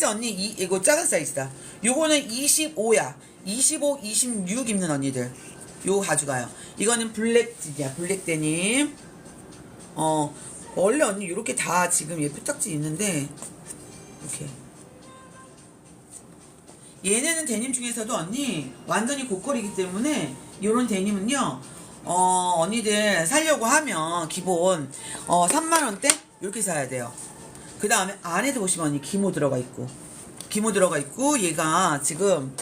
사이즈 언니 이, 이거 작은 사이즈다. 요거는 25야. 25, 26 입는 언니들. 요거 가져가요. 이거는 블랙진이야. 블랙 데님. 어 원래 언니 이렇게 다 지금 예쁘 딱지 있는데 이렇게 얘네는 데님 중에서도 언니 완전히 고퀄이기 때문에 요런 데님은요 어 언니들 살려고 하면 기본 어 3만 원대 이렇게 사야 돼요. 그 다음에 안에도 보시면 언니 기모 들어가 있고 기모 들어가 있고 얘가 지금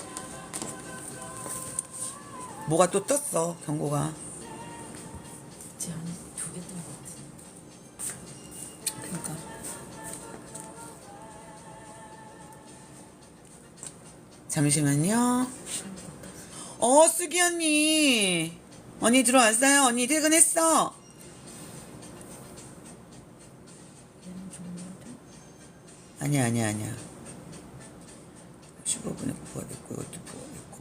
뭐가 또 떴어 경고가. 제 안에 두개 뜬것 같아. 그러니까. 잠시만요. 어 수기 언니. 언니 들어왔어요. 언니 퇴근했어 아니야 아니야 아니야. 15분에 부과됐고 이것도 부과됐고.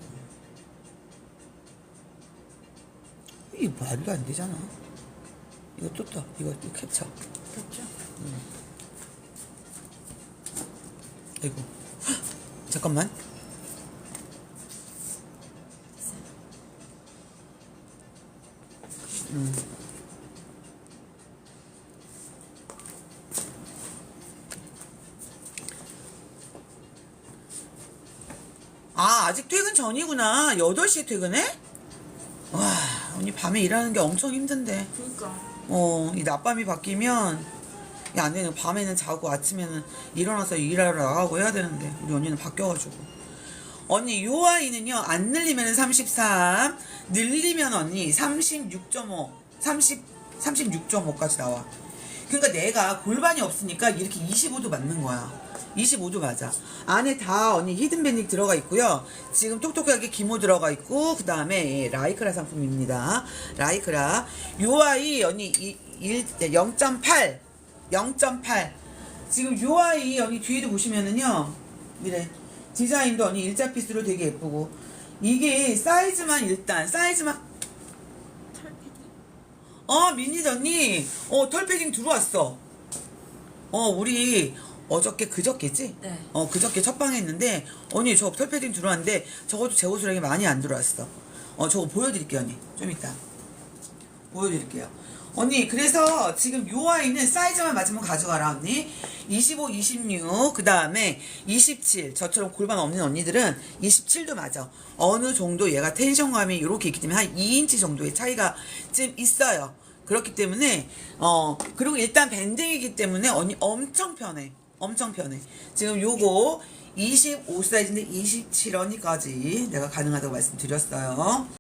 이 말도 안 되잖아. 이거 또떠 이거 또 캡처. 그렇죠? 아이고. 헉, 잠깐만. 음. 아 아직 퇴근 전이구나. 8시에 퇴근해? 와 언니 밤에 일하는 게 엄청 힘든데. 그니까. 어, 이 낮밤이 바뀌면 이 안에는 밤에는 자고 아침에는 일어나서 일하러 나가고 해야 되는데. 우리 언니는 바뀌어가지고. 언니 요 아이는요 안 늘리면 33 늘리면 언니 36.5 30 36.5까지 나와. 그러니까 내가 골반이 없으니까 이렇게 25도 맞는 거야 25도 맞아 안에 다 언니 히든밴딩 들어가 있고요. 지금 톡톡하게 기모 들어가 있고 그 다음에 라이크라 상품입니다. 라이크라. 요 아이 언니 0.8 0.8 지금 요 아이 언니 뒤에도 보시면은요 이래. 디자인도 언니 일자 피스로 되게 예쁘고. 이게 사이즈만 일단 사이즈만? 어 민니 언니. 어 털패딩 들어왔어. 어 우리 어저께 그저께지? 네. 어 그저께 첫방 했는데 언니 저 털패딩 들어왔는데 저것도 제 옷으로 많이 안 들어왔어. 어 저거 보여드릴게요 언니. 좀 이따. 보여드릴게요. 언니 그래서 지금 요 아이는 사이즈만 맞으면 가져가라 언니. 25, 26, 그 다음에 27 저처럼 골반 없는 언니들은 27도 맞아. 어느 정도 얘가 텐션감이 이렇게 있기 때문에 한 2인치 정도의 차이가 좀 있어요. 그렇기 때문에 어 그리고 일단 밴딩이기 때문에 언니 엄청 편해 엄청 편해. 지금 요거 25 사이즈인데 27 언니까지 내가 가능하다고 말씀드렸어요